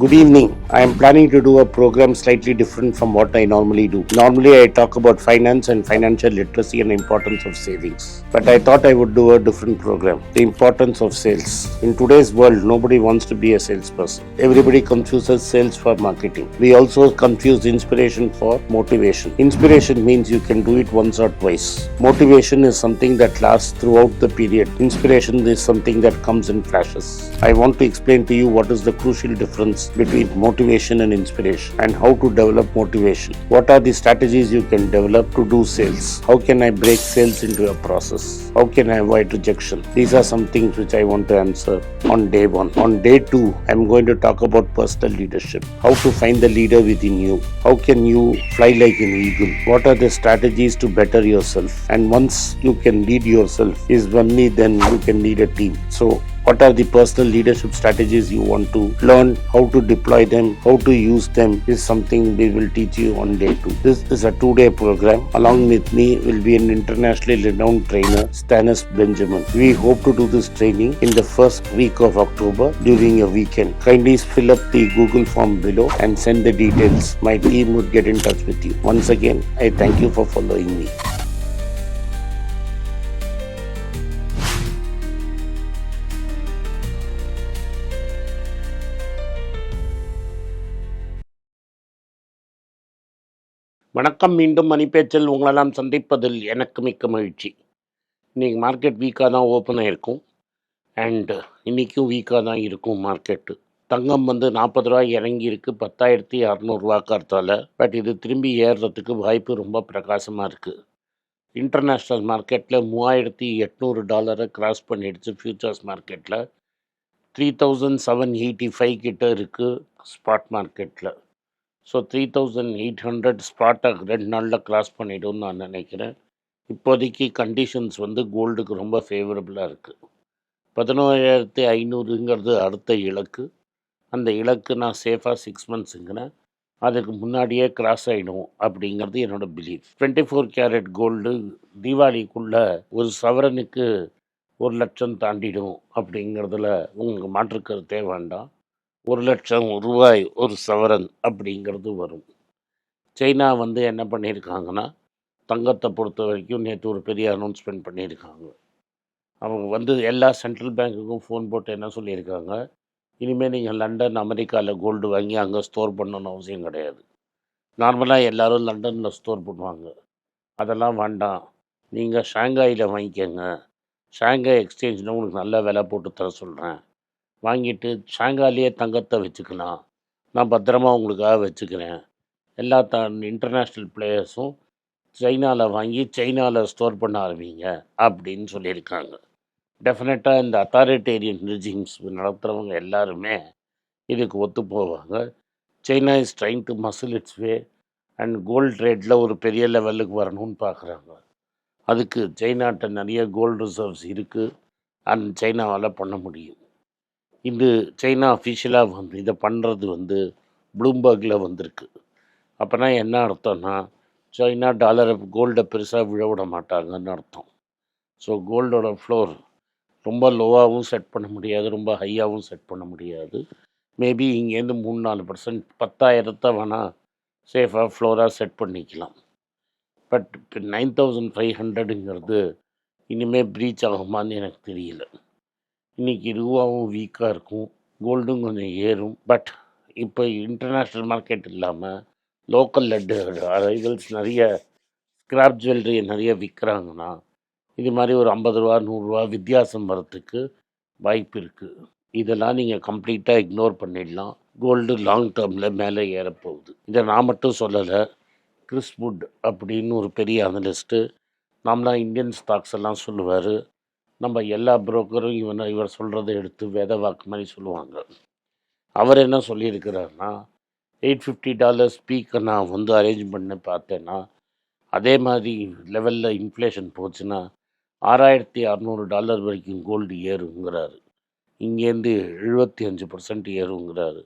Good evening. I am planning to do a program slightly different from what I normally do. Normally, I talk about finance and financial literacy and importance of savings. But I thought I would do a different program. The importance of sales. In today's world, nobody wants to be a salesperson. Everybody confuses sales for marketing. We also confuse inspiration for motivation. Inspiration means you can do it once or twice. Motivation is something that lasts throughout the period. Inspiration is something that comes in flashes. I want to explain to you what is the crucial difference between motivation and inspiration and how to develop motivation. What are the strategies you can develop to do sales? How can I break sales into a process? How can I avoid rejection? These are some things which I want to answer on day one. On day two, I'm going to talk about personal leadership. How to find the leader within you. How can you fly like an eagle? What are the strategies to better yourself? And once you can lead yourself, is only then you can lead a team. So what are the personal leadership strategies you want to learn? How to deploy them? How to use them is something we will teach you on day two. This is a two day program. Along with me will be an internationally renowned trainer stanis benjamin. We hope to do this training in the first week of october during a weekend. Kindly fill up the google form below and send the details. My team would get in touch with you. Once again i thank you for following me வணக்கம் மீண்டும் மணிப்பேச்சில் உங்களெல்லாம் சந்திப்பதில் எனக்கு மிக்க மகிழ்ச்சி. இன்றைக்கி market வீக்காக தான் ஓப்பன் ஆகிருக்கும் அண்டு இன்றைக்கும் வீக்காக தான் இருக்கும் மார்க்கெட்டு தங்கம் வந்து நாற்பது ரூபாய் இறங்கி பத்தாயிரத்தி அறநூறுவாக்கு அர்த்தால பட் இது திரும்பி ஏறுறதுக்கு வாய்ப்பு ரொம்ப பிரகாசமாக இருக்குது இன்டர்நேஷ்னல் மார்க்கெட்டில் மூவாயிரத்தி எட்நூறு டாலரை கிராஸ் பண்ணிடுச்சு ஃப்யூச்சர்ஸ் மார்க்கெட்டில் three thousand seven eighty five கிட்ட இருக்குது ஸ்பாட் மார்க்கெட்டில் so three thousand eight hundred ஸ்பாட்டை ரெண்டு நாளில் கிராஸ் பண்ணிடும்னு நான் நினைக்கிறேன். இப்போதைக்கு கண்டிஷன்ஸ் வந்து கோல்டுக்கு ரொம்ப ஃபேவரபுளாக இருக்குது பதினோராயிரத்தி ஐநூறுங்கிறது அடுத்த இலக்கு. அந்த இலக்கு நான் சேஃபாக சிக்ஸ் மந்த்ஸுங்கிறேன் அதுக்கு முன்னாடியே கிராஸ் ஆகிடும் அப்படிங்கிறது என்னோடய belief twenty four carat gold தீபாவளிக்குள்ளே ஒரு சவரனுக்கு ஒரு லட்சம் தாண்டிடும் அப்படிங்கிறதுல உங்களுக்கு மாற்றுக்கருத்தே வேண்டாம். ஒரு லட்சம் ரூபாய் ஒரு சவரன் அப்படிங்கிறது வரும். சைனா வந்து என்ன பண்ணியிருக்காங்கன்னா தங்கத்தை பொறுத்த வரைக்கும் நேற்று ஒரு பெரிய அனௌன்ஸ்மெண்ட் பண்ணியிருக்காங்க. அவங்க வந்து எல்லா சென்ட்ரல் பேங்க்குக்கும் ஃபோன் போட்டு என்ன சொல்லியிருக்காங்க இனிமேல் நீங்கள் லண்டன் அமெரிக்காவில் கோல்டு வாங்கி அங்கே ஸ்டோர் பண்ணணும்னு அவசியம் கிடையாது. நார்மலாக எல்லோரும் லண்டனில் ஸ்டோர் பண்ணுவாங்க. அதெல்லாம் வேண்டாம். நீங்கள் ஷாங்காயில் வாங்கிக்கோங்க. ஷாங்காய் எக்ஸ்சேஞ்சில் உங்களுக்கு நல்ல விலை போட்டு தர சொல்கிறேன் வாங்கிட்டு ஷாங்காலேயே தங்கத்தை வச்சுக்கலாம் நான் பத்திரமா உங்களுக்காக வச்சுக்கிறேன். எல்லா த இன்டர்நேஷ்னல் பிளேயர்ஸும் சைனாவில் வாங்கி சைனாவில் ஸ்டோர் பண்ண ஆரம்பிங்க அப்படின்னு சொல்லியிருக்காங்க. டெஃபினட்டாக இந்த அத்தாரிட்டேரியன் ரிஜிம்ஸ் நடத்துகிறவங்க எல்லாருமே இதுக்கு ஒத்து போவாங்க. China is trying to muscle its way and gold ரேட்டில் ஒரு பெரிய லெவலுக்கு வரணும்னு பார்க்குறாங்க அதுக்கு சைனாட்ட நிறைய கோல்டு ரிசர்வ்ஸ் இருக்குது அண்ட் சைனாவால் பண்ண முடியும். இது சைனா அஃபிஷியலாக வந்து இதை பண்ணுறது வந்து ப்ளூம்பர்கில் வந்திருக்கு. அப்போனா என்ன அர்த்தம்னா சைனா டாலரை கோல்டை பெருசாக விழ விட மாட்டாங்கன்னு அர்த்தம். ஸோ கோல்டோட ஃப்ளோர் ரொம்ப லோவாகவும் செட் பண்ண முடியாது ரொம்ப ஹையாகவும் செட் பண்ண முடியாது. மேபி இங்கேருந்து மூணு நாலு பர்சன்ட் பத்தாயிரத்தை வேணால் சேஃபாக ஃப்ளோராக செட் பண்ணிக்கலாம். பட் இப்போ நைன் தௌசண்ட் ஃபைவ் ஹண்ட்ரடுங்கிறது இனிமேல் ப்ரீச் ஆகுமான்னு எனக்கு தெரியல. இன்றைக்கி ரூபாவும் வீக்காக இருக்கும். கோல்டும் கொஞ்சம் ஏறும். பட் இப்போ இன்டர்நேஷ்னல் மார்க்கெட் இல்லாமல் லோக்கல் லட்டு அரைவல்ஸ் நிறைய ஸ்கிராப் ஜுவல்லரியை நிறைய விற்கிறாங்கன்னா இது மாதிரி ஒரு ஐம்பது ரூபா நூறுரூவா வித்தியாசம் வரத்துக்கு வாய்ப்பு இருக்குது இதெல்லாம் நீங்கள் கம்ப்ளீட்டாக இக்னோர் பண்ணிடலாம். கோல்டு லாங் டேர்மில் மேலே ஏறப்போகுது. இதை நான் மட்டும் சொல்லலை. கிறிஸ்வுட் அப்படின்னு ஒரு பெரிய அனலிஸ்ட்டு நாம்லாம் இந்தியன் ஸ்டாக்ஸ் எல்லாம் சொல்லுவார். நம்ம எல்லா புரோக்கரும் இவனை இவர் சொல்கிறத எடுத்து வேத வாக்கு மாதிரி சொல்லுவாங்க. அவர் என்ன சொல்லியிருக்கிறாருன்னா எயிட் ஃபிஃப்டி டாலர்ஸ் ஸ்பீக்கர் நான் வந்து அரேஞ்ச் பண்ண பார்த்தேன்னா அதே மாதிரி லெவலில் இன்ஃப்ளேஷன் போச்சுன்னா ஆறாயிரத்தி அறநூறு டாலர் வரைக்கும் கோல்டு ஏறுங்கிறாரு. இங்கேருந்து எழுபத்தி அஞ்சு பர்சன்ட் ஏறுங்கிறாரு.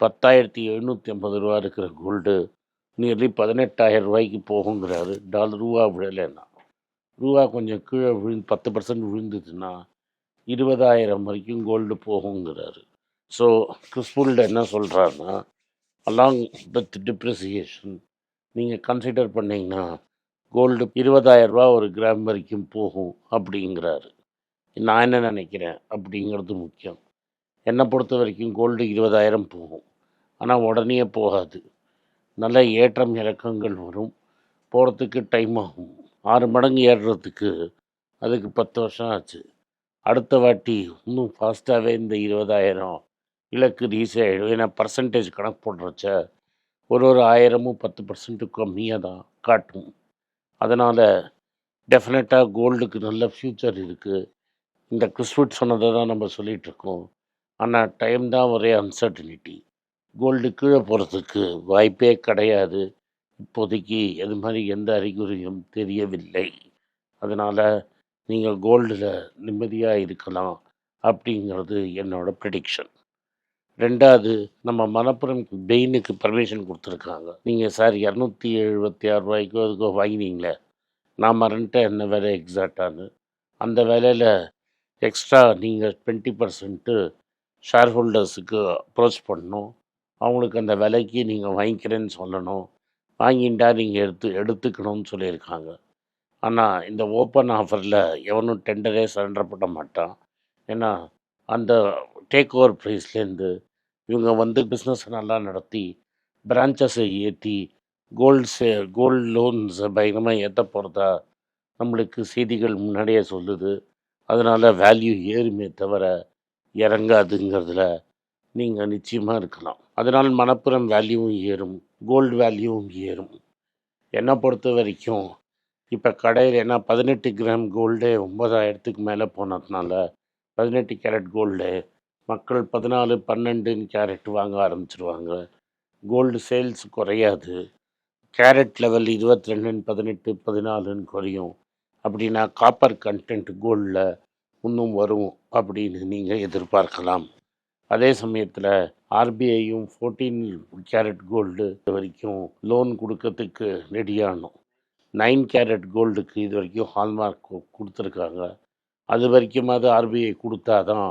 பத்தாயிரத்தி எழுநூற்றி ஐம்பது ரூபா இருக்கிற கோல்டு நியர்லி பதினெட்டாயிரம் ரூபாய்க்கு போகுங்கிறாரு. டாலர் ரூபா விழலைன்னா ரூபா கொஞ்சம் கீழே விழுந்து பத்து பர்சன்ட் விழுந்துச்சுன்னா இருபதாயிரம் வரைக்கும் கோல்டு போகுங்கிறாரு. ஸோ கிறிஸ்புல்ட என்ன சொல்கிறாருன்னா அலாங் வித் டிப்ரிசியேஷன் நீங்கள் கன்சிடர் பண்ணிங்கன்னா கோல்டு இருபதாயிரரூபா ஒரு கிராம் வரைக்கும் போகும் அப்படிங்கிறாரு. நான் என்ன நினைக்கிறேன் அப்படிங்கிறது முக்கியம். என்னை பொறுத்த வரைக்கும் கோல்டு இருபதாயிரம் போகும். ஆனால் உடனே போகாது. நல்ல ஏற்றம் இறக்கங்கள் வரும். போகிறதுக்கு டைம் ஆகும். ஆறு மடங்கு ஏறுறதுக்கு அதுக்கு பத்து வருஷம் ஆச்சு. அடுத்த வாட்டி இன்னும் ஃபாஸ்ட்டாகவே இந்த இருபதாயிரம் இலக்கு ரீச் ஆகிடும் ஏன்னா பர்சன்டேஜ் கணக்கு போடுறச்ச ஒரு ஒரு ஆயிரமும் பத்து பர்சன்ட்டு கம்மியாக தான் காட்டும். அதனால் டெஃபினட்டாக கோல்டுக்கு நல்ல ஃப்யூச்சர் இருக்குது இந்த கிறிஸ்வுட் சொன்னதை தான் நம்ம சொல்லிகிட்ருக்கோம் ஆனால் டைம் தான் ஒரே அன்சர்டனிட்டி கோல்டு கீழே போகிறதுக்கு வாய்ப்பே கிடையாது. இப்போதைக்கு அது மாதிரி எந்த அறிகுறியும் தெரியவில்லை. அதனால் நீங்கள் கோல்டில் நிம்மதியாக இருக்கலாம் அப்படிங்கிறது என்னோட ப்ரெடிக்ஷன் ரெண்டாவது நம்ம மலப்புரம் பெயினுக்கு பர்மிஷன் கொடுத்துருக்காங்க. நீங்கள் சார் இரநூத்தி எழுபத்தி ஆறு ரூபாய்க்கோ அதுக்கோ வாங்கினீங்களே நான் மறந்துட்டேன் என்ன வேலை எக்ஸாக்டானு அந்த வேலையில் எக்ஸ்ட்ரா நீங்கள் டுவெண்ட்டி பர்சன்ட்டு ஷேர் ஹோல்டர்ஸுக்கு அப்ரோச் பண்ணணும். அவங்களுக்கு அந்த விலைக்கு நீங்கள் வாங்கிக்கிறேன்னு சொல்லணும். வாங்கிட்டா நீங்கள் எடுத்து எடுத்துக்கணும்னு சொல்லியிருக்காங்க. ஆனால் இந்த ஓப்பன் ஆஃபரில் எவனும் டெண்டரே சரண்டர் பண்ண மாட்டான். ஏன்னா அந்த டேக் ஓவர் ப்ரைஸ்லேருந்து இவங்க வந்து பிஸ்னஸ் நல்லா நடத்தி பிரான்ச்சஸை ஏற்றி கோல்டு சே கோல்டு லோன்ஸை பயங்கரமாக ஏற்ற போகிறதா நம்மளுக்கு செய்திகள் முன்னாடியே சொல்லுது. அதனால் வேல்யூ ஏறுமே தவிர இறங்காதுங்கிறதுல நீங்கள் நிச்சயமாக இருக்கலாம். அதனால் மணப்புறம் வேல்யூவும் ஏறும் கோல்டு வேல்யூவும் ஏறும். என்னை பொறுத்த வரைக்கும் இப்போ கடையில் ஏன்னா பதினெட்டு கிராம் கோல்டு ஒம்பதாயிரத்துக்கு மேலே போனதுனால பதினெட்டு கேரட் கோல்டு மக்கள் பதினாலு பன்னெண்டுன்னு கேரட் வாங்க ஆரம்பிச்சிருவாங்க. கோல்டு சேல்ஸ் குறையாது. கேரட் லெவல் இருபத்தி ரெண்டுன்னு பதினெட்டு பதினாலுன்னு குறையும். அப்படின்னா காப்பர் கண்டென்ட் கோல்டில் இன்னும் வரும் அப்படின்னு நீங்கள் எதிர்பார்க்கலாம். அதே சமயத்தில் ஆர்பிஐயும் ஃபோர்டீன் கேரட் கோல்டு இது வரைக்கும் லோன் கொடுக்கறதுக்கு ரெடியானோம் நைன் கேரட் கோல்டுக்கு இது வரைக்கும் ஹால்மார்க் கொடுத்துருக்காங்க. அது வரைக்குமாவது ஆர்பிஐ கொடுத்தாதான்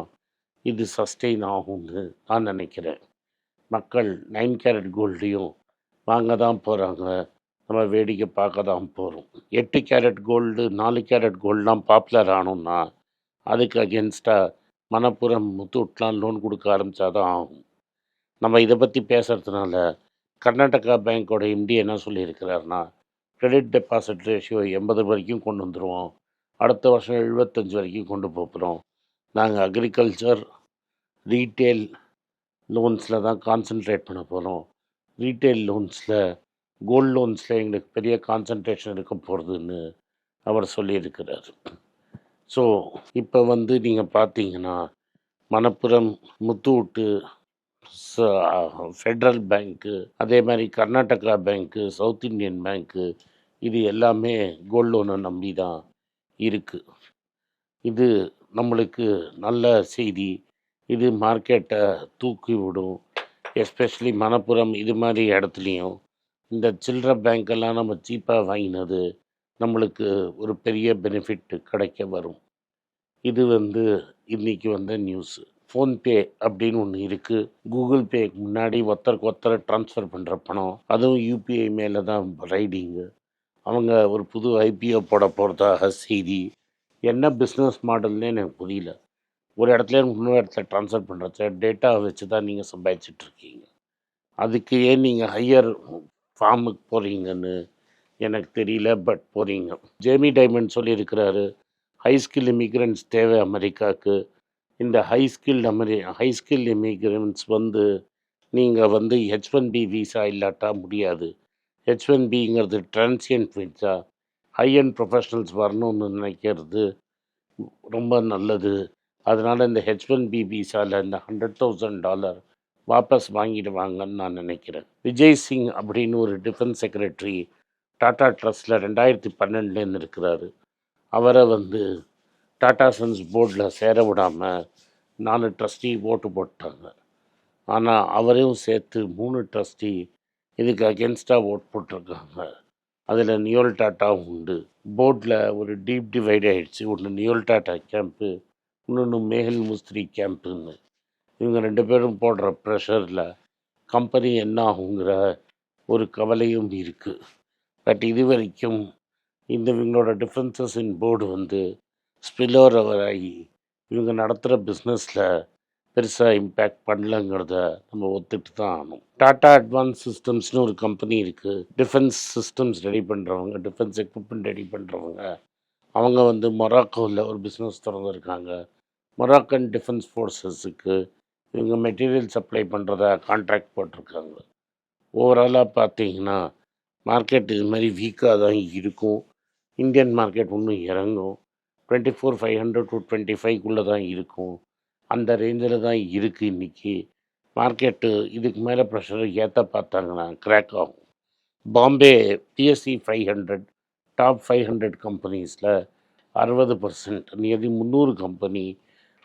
இது சஸ்டெயின் ஆகும்னு நான் நினைக்கிறேன். மக்கள் நைன் கேரட் கோல்டையும் வாங்க தான் போகிறாங்க நம்ம வேடிக்கை பார்க்க தான் போகிறோம் எட்டு கேரட் கோல்டு நாலு கேரட் கோல்டுலாம் பாப்புலர் ஆனோம்னா அதுக்கு அகேன்ஸ்டாக மணப்புறம் முத்தூட்லாம் லோன் கொடுக்க ஆரம்பித்தா தான் ஆகும். நம்ம இதை பற்றி பேசுகிறதுனால கர்நாடகா பேங்க்கோட எம்டி என்ன சொல்லியிருக்கிறாருன்னா கிரெடிட் டெபாசிட் ரேஷியோ எண்பது வரைக்கும் கொண்டு வந்துடுவோம் அடுத்த வருஷம் எழுபத்தஞ்சு வரைக்கும் கொண்டு போகிறோம். நாங்கள் அக்ரிகல்ச்சர் ரீட்டெயில் லோன்ஸில் தான் கான்சென்ட்ரேட் பண்ண போகிறோம் ரீட்டெயில் லோன்ஸில் கோல்டு லோன்ஸில் எங்களுக்கு பெரிய கான்சன்ட்ரேஷன் இருக்க போகிறதுன்னு அவர் சொல்லியிருக்கிறார். ஸோ இப்போ வந்து நீங்கள் பார்த்தீங்கன்னா மணப்புரம் முத்தூட்டு ஃபெட்ரல் பேங்க்கு அதே மாதிரி கர்நாடகா பேங்க்கு சவுத் இந்தியன் பேங்க்கு இது எல்லாமே கோல்டு லோனை நம்பி தான் இருக்குது இது நம்மளுக்கு நல்ல செய்தி. இது மார்க்கெட்டை தூக்கி விடும். எஸ்பெஷலி மணப்புரம் இது மாதிரி இடத்துலையும் இந்த சில்லற பேங்க்கெல்லாம் நம்ம சீப்பாக வாங்கினது நம்மளுக்கு ஒரு பெரிய பெனிஃபிட் கிடைக்க வரும். இது வந்து இன்னைக்கு வந்த நியூஸு ஃபோன்பே அப்படின்னு ஒன்று இருக்குது கூகுள் பேக்கு முன்னாடி ஒருத்தருக்கு ஒருத்தர் ட்ரான்ஸ்ஃபர் பண்ணுற பணம். அதுவும் யூபிஐ மேலே தான் ரைடிங்கு அவங்க ஒரு புது ஐபிஓ போட போகிறதாக செய்தி. என்ன பிஸ்னஸ் மாடல்னே எனக்கு புரியல. ஒரு இடத்துல இன்னொரு இடத்துல ட்ரான்ஸ்ஃபர் பண்ணுறத டேட்டா வச்சு தான் நீங்கள் சம்பாதிச்சிட்ருக்கீங்க அதுக்கு ஏன் நீங்கள் ஹையர் ஃபார்முக்கு போகிறீங்கன்னு எனக்கு தெரியல பட் போகிறீங்க ஜேமி டைமண்ட் சொல்லியிருக்கிறாரு ஹை ஸ்கில் இமிக்ரெண்ட்ஸ் தேவை அமெரிக்காவுக்கு இந்த ஹை ஸ்கில் அமெரி ஹை ஸ்கில் இமிக்ரெண்ட்ஸ் வந்து நீங்கள் வந்து ஹெச் ஒன் பி விசா இல்லாட்டா முடியாது. ஹெச் ஒன் பிங்கிறது transient visa high and professionals வரணும்னு நினைக்கிறது ரொம்ப நல்லது. அதனால் இந்த ஹெச் ஒன் பி விசாவில் இந்த ஹண்ட்ரட் தௌசண்ட் டாலர் வாபஸ் வாங்கிடுவாங்கன்னு நான் நினைக்கிறேன். விஜய் சிங் அப்படின்னு ஒரு டிஃபென்ஸ் செக்ரட்டரி டாடா ட்ரஸ்ட்டில் ரெண்டாயிரத்தி பன்னெண்டுலேருந்து இருக்கிறாரு அவரை வந்து டாடா சன்ஸ் போர்டில் சேர விடாமல் நாலு ட்ரஸ்டி ஓட்டு போட்டாங்க. ஆனால் அவரையும் சேர்த்து மூணு ட்ரஸ்டி இதுக்கு அகென்ஸ்டாக ஓட் போட்டிருக்காங்க. அதில் நியோல் டாட்டாவும் உண்டு. போர்டில் ஒரு டீப் டிவைட் ஆகிடுச்சு ஒன்று நியோல் டாட்டா கேம்ப்பு இன்னொன்று மேகல் முஸ்திரி கேம்ப்புன்னு. இவங்க ரெண்டு பேரும் போடுற ப்ரெஷரில் கம்பெனி என்ன ஆகுங்கிற ஒரு கவலையும் இருக்குது பட் இது வரைக்கும் இந்த இவங்களோட டிஃப்ரென்சஸ் இன் போர்டு வந்து ஸ்பில்லோர் ஓவர் ஆகி இவங்க நடத்துகிற பிஸ்னஸில் பெருசாக இம்பேக்ட் பண்ணலங்கிறத நம்ம ஒத்துட்டு தான் ஆகணும். டாடா அட்வான்ஸ் சிஸ்டம்ஸ்னு ஒரு கம்பெனி இருக்குது டிஃபென்ஸ் சிஸ்டம்ஸ் ரெடி பண்ணுறவங்க டிஃபென்ஸ் எக்யூப்மெண்ட் ரெடி பண்ணுறவங்க அவங்க வந்து மொராக்கோவில் ஒரு பிஸ்னஸ் திறந்துருக்காங்க. மொராக்கன் டிஃபென்ஸ் ஃபோர்ஸஸுக்கு இவங்க மெட்டீரியல் சப்ளை பண்ணுறதா கான்ட்ராக்ட் போட்டிருக்காங்க. ஓவராலாக பார்த்தீங்கன்னா மார்க்கெட் இது மாதிரி வீக்காக தான் இருக்கும். இந்தியன் மார்க்கெட் இன்னும் இறங்கும். Twenty four five hundred to twenty ஃபைவ்க்குள்ளே தான் இருக்கும். அந்த ரேஞ்சில் தான் இருக்குது இன்றைக்கி மார்க்கெட்டு இதுக்கு மேலே ப்ரெஷர் ஏற்ற பார்த்தாங்கன்னா கிராக் ஆகும். Bombay BSE five hundred top five hundred கம்பெனிஸில் அறுபது பர்சன்ட் நியதி முந்நூறு கம்பெனி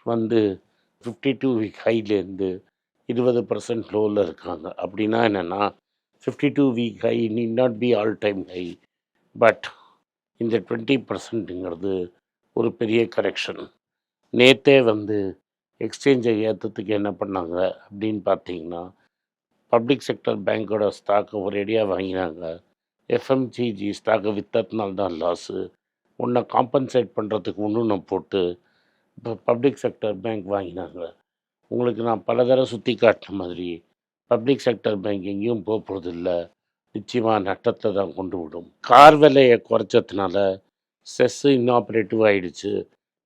வந்து ஃபிஃப்டி டூ வீக் ஹைலேருந்து இருபது பர்சன்ட் லோவில் இருக்காங்க. அப்படின்னா என்னென்னா fifty two week high need not be all time high but இந்த டுவெண்ட்டி பர்சன்ட்டுங்கிறது ஒரு பெரிய கரெக்ஷன் நேற்றே வந்து எக்ஸ்சேஞ்சை ஏற்றத்துக்கு என்ன பண்ணாங்க? அப்படின்னு பார்த்தீங்கன்னா பப்ளிக் செக்டர் பேங்க்கோட ஸ்டாக்கை ஒரேடியாக வாங்கினாங்க. எஃப்எம்ஜிஜி ஸ்டாக்கை விற்றதுனால தான் லாஸு உன்னை காம்பன்சேட் பண்ணுறதுக்கு ஒன்றும் நான் போட்டு இப்போ பப்ளிக் செக்டர் பேங்க் வாங்கினாங்க. உங்களுக்கு நான் பல தடவை சுற்றி காட்டின மாதிரி பப்ளிக் செக்டர் பேங்க் எங்கேயும் போக நிச்சயமாக நட்டத்தை தான் கொண்டு விடும். கார் விலையை குறைச்சதுனால செஸ்ஸு இன்னாப்ரேட்டிவ் ஆகிடுச்சு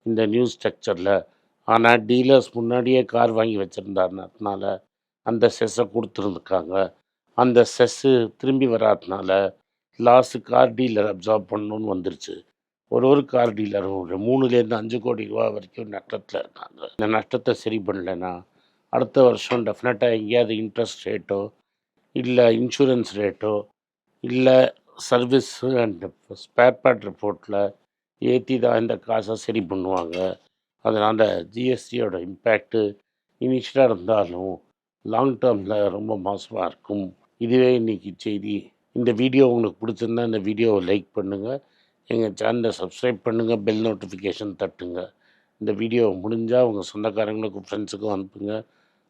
இந்த நியூ ஸ்ட்ரக்சரில் ஆனால் டீலர்ஸ் முன்னாடியே கார் வாங்கி வச்சுருந்தாருனால அந்த செஸ்ஸை கொடுத்துருந்துருக்காங்க. அந்த செஸ்ஸு திரும்பி வராதனால லாஸ்ட்டு கார் டீலர் அப்சார்ப் பண்ணணும்னு வந்துருச்சு. ஒரு ஒரு கார் டீலரும் ஒரு மூணுலேருந்து அஞ்சு கோடி ரூபா வரைக்கும் நஷ்டத்தில் இருக்காங்க. இந்த நஷ்டத்தை சரி பண்ணலைன்னா அடுத்த வருஷம் டெஃபினட்டாக எங்கேயாவது இன்ட்ரெஸ்ட் ரேட்டோ இல்லை இன்சூரன்ஸ் ரேட்டோ இல்லை சர்வீஸ் அண்ட் ஸ்பேர் பார்ட் ரிப்போர்ட்டில் ஏற்றி தான் இந்த காசை சரி பண்ணுவாங்க. அதனால் ஜிஎஸ்டியோட இம்பேக்ட்டு இனிஷியலாக இருந்தாலும் லாங் டேர்மில் ரொம்ப மோசமாக இருக்கும். இதுவே இன்றைக்கி செய்தி. இந்த வீடியோ உங்களுக்கு பிடிச்சிருந்தா இந்த வீடியோவை லைக் பண்ணுங்கள் எங்கள் சேனலை சப்ஸ்கிரைப் பண்ணுங்கள் பெல் நோட்டிஃபிகேஷன் தட்டுங்க. இந்த வீடியோ முடிஞ்சால் உங்கள் சொந்தக்காரங்களுக்கும் ஃப்ரெண்ட்ஸுக்கும் அனுப்புங்க.